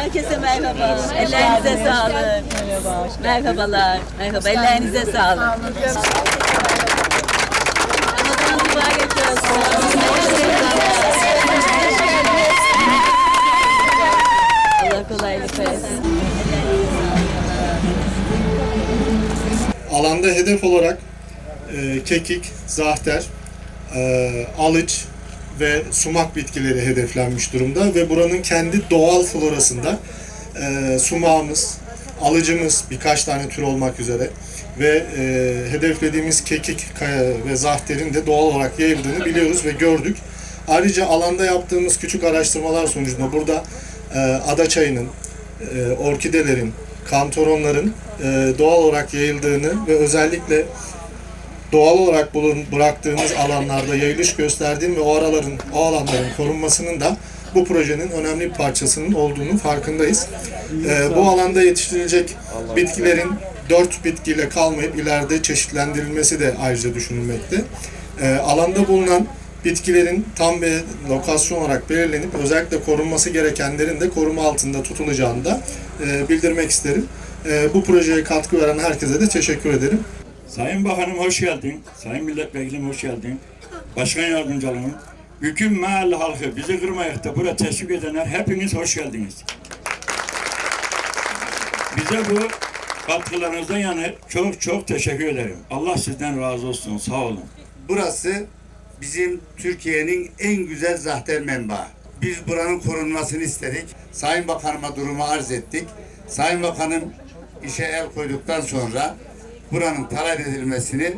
Herkese merhaba. Ellerinize sağlık. Merhaba. Merhabalar. Merhaba. Ellerinize sağlık. Ramazan mübarek olsun. Allah kolaylık versin. Alanda hedef olarak e, kekik, zahter, e, alıç ve sumak bitkileri hedeflenmiş durumda ve buranın kendi doğal florasında e, sumağımız, alıcımız birkaç tane tür olmak üzere ve e, hedeflediğimiz kekik kaya ve zahterin de doğal olarak yayıldığını biliyoruz ve gördük. Ayrıca alanda yaptığımız küçük araştırmalar sonucunda burada e, ada çayının, e, orkidelerin, kantoronların e, doğal olarak yayıldığını ve özellikle doğal olarak bulun, bıraktığımız alanlarda yayılış gösterdiğini ve o araların, o alanların korunmasının da bu projenin önemli bir parçasının olduğunu farkındayız. E, bu alanda yetiştirilecek bitkilerin dört bitkiyle kalmayıp ileride çeşitlendirilmesi de ayrıca düşünülmekte. E, alanda bulunan bitkilerin tam bir lokasyon olarak belirlenip özellikle korunması gerekenlerin de koruma altında tutulacağını da e, bildirmek isterim. E, bu projeye katkı veren herkese de teşekkür ederim. Sayın Bakanım hoş geldin. Sayın Milletvekilim hoş geldin. Başkan Yardımcılığım. Bütün mahalle halkı bizi kırmayıp da buraya teşvik edenler hepiniz hoş geldiniz. Bize bu katkılarınızdan yani çok çok teşekkür ederim. Allah sizden razı olsun. Sağ olun. Burası bizim Türkiye'nin en güzel zahter menbaı. Biz buranın korunmasını istedik. Sayın Bakanıma durumu arz ettik. Sayın Bakanım işe el koyduktan sonra buranın talep edilmesini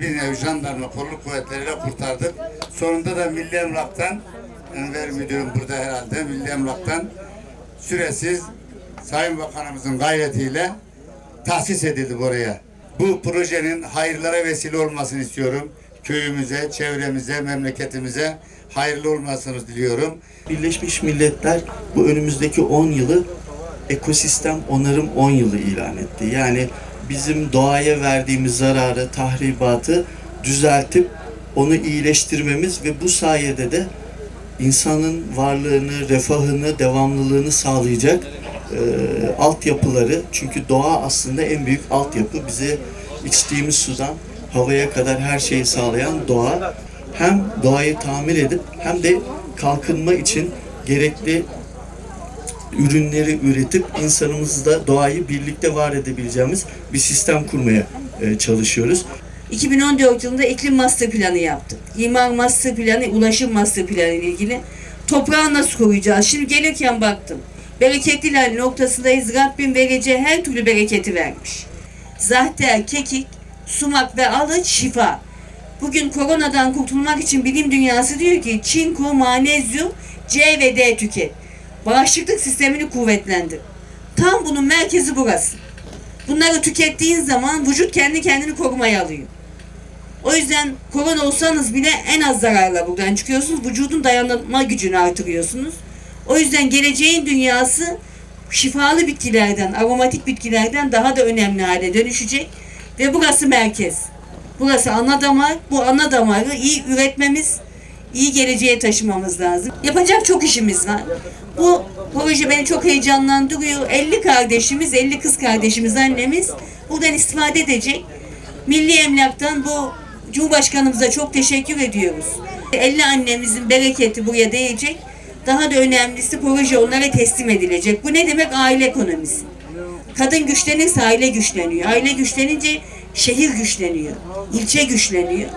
bir nevi jandarma kolluk kuvvetleriyle kurtardık. Sonunda da Milli Emlak'tan Enver Müdürüm burada herhalde Milli Emlak'tan süresiz Sayın Bakanımızın gayretiyle tahsis edildi buraya. Bu projenin hayırlara vesile olmasını istiyorum. Köyümüze, çevremize, memleketimize hayırlı olmasını diliyorum. Birleşmiş Milletler bu önümüzdeki 10 yılı ekosistem onarım 10 yılı ilan etti. Yani bizim doğaya verdiğimiz zararı, tahribatı düzeltip onu iyileştirmemiz ve bu sayede de insanın varlığını, refahını, devamlılığını sağlayacak e, altyapıları. Çünkü doğa aslında en büyük altyapı. Bize içtiğimiz sudan havaya kadar her şeyi sağlayan doğa. Hem doğayı tamir edip hem de kalkınma için gerekli ürünleri üretip insanımızla doğayı birlikte var edebileceğimiz bir sistem kurmaya e, çalışıyoruz. 2014 yılında iklim master planı yaptık. İmar master planı, ulaşım master planı ile ilgili. Toprağı nasıl koruyacağız? Şimdi gelirken baktım. Bereketliler noktasındayız. Rabbim vereceği her türlü bereketi vermiş. Zahter, kekik, sumak ve alıç şifa. Bugün koronadan kurtulmak için bilim dünyası diyor ki çinko, manezyum, C ve D tüket. Bağışıklık sistemini kuvvetlendir. Tam bunun merkezi burası. Bunları tükettiğin zaman vücut kendi kendini korumaya alıyor. O yüzden korona olsanız bile en az zararla buradan çıkıyorsunuz. Vücudun dayanma gücünü artırıyorsunuz. O yüzden geleceğin dünyası şifalı bitkilerden, aromatik bitkilerden daha da önemli hale dönüşecek. Ve burası merkez. Burası ana damar. Bu ana damarı iyi üretmemiz, iyi geleceğe taşımamız lazım. Yapacak çok işimiz var. Bu proje beni çok heyecanlandırıyor. 50 kardeşimiz, 50 kız kardeşimiz, annemiz buradan istifade edecek. Milli Emlak'tan bu Cumhurbaşkanımıza çok teşekkür ediyoruz. 50 annemizin bereketi buraya değecek. Daha da önemlisi proje onlara teslim edilecek. Bu ne demek? Aile ekonomisi. Kadın güçlenirse aile güçleniyor. Aile güçlenince şehir güçleniyor. ilçe güçleniyor.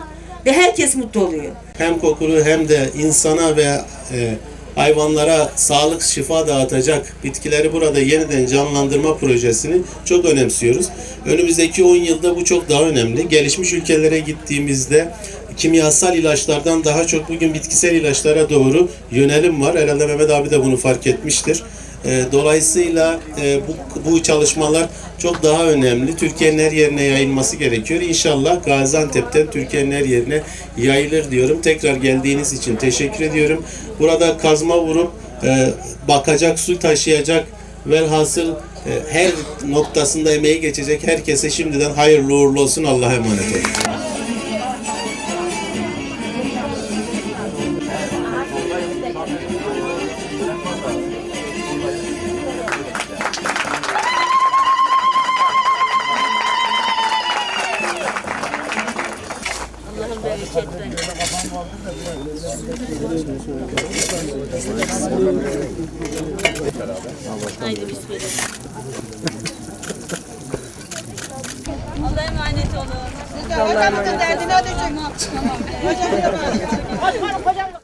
Ve herkes mutlu oluyor. hem kokulu hem de insana ve e, hayvanlara sağlık şifa dağıtacak bitkileri burada yeniden canlandırma projesini çok önemsiyoruz. Önümüzdeki 10 yılda bu çok daha önemli. Gelişmiş ülkelere gittiğimizde kimyasal ilaçlardan daha çok bugün bitkisel ilaçlara doğru yönelim var. Herhalde Mehmet abi de bunu fark etmiştir. E, Dolayısıyla e, bu, bu çalışmalar çok daha önemli. Türkiye'nin her yerine yayılması gerekiyor. İnşallah Gaziantep'ten Türkiye'nin her yerine yayılır diyorum. Tekrar geldiğiniz için teşekkür ediyorum. Burada kazma vurup e, bakacak, su taşıyacak velhasıl her noktasında emeği geçecek herkese şimdiden hayırlı uğurlu olsun. Allah'a emanet olun. Bol bereketler. Haydi bismillah. Allah'a emanet olun. Hocamızın derdine düşün. Hocamızın derdine düşün.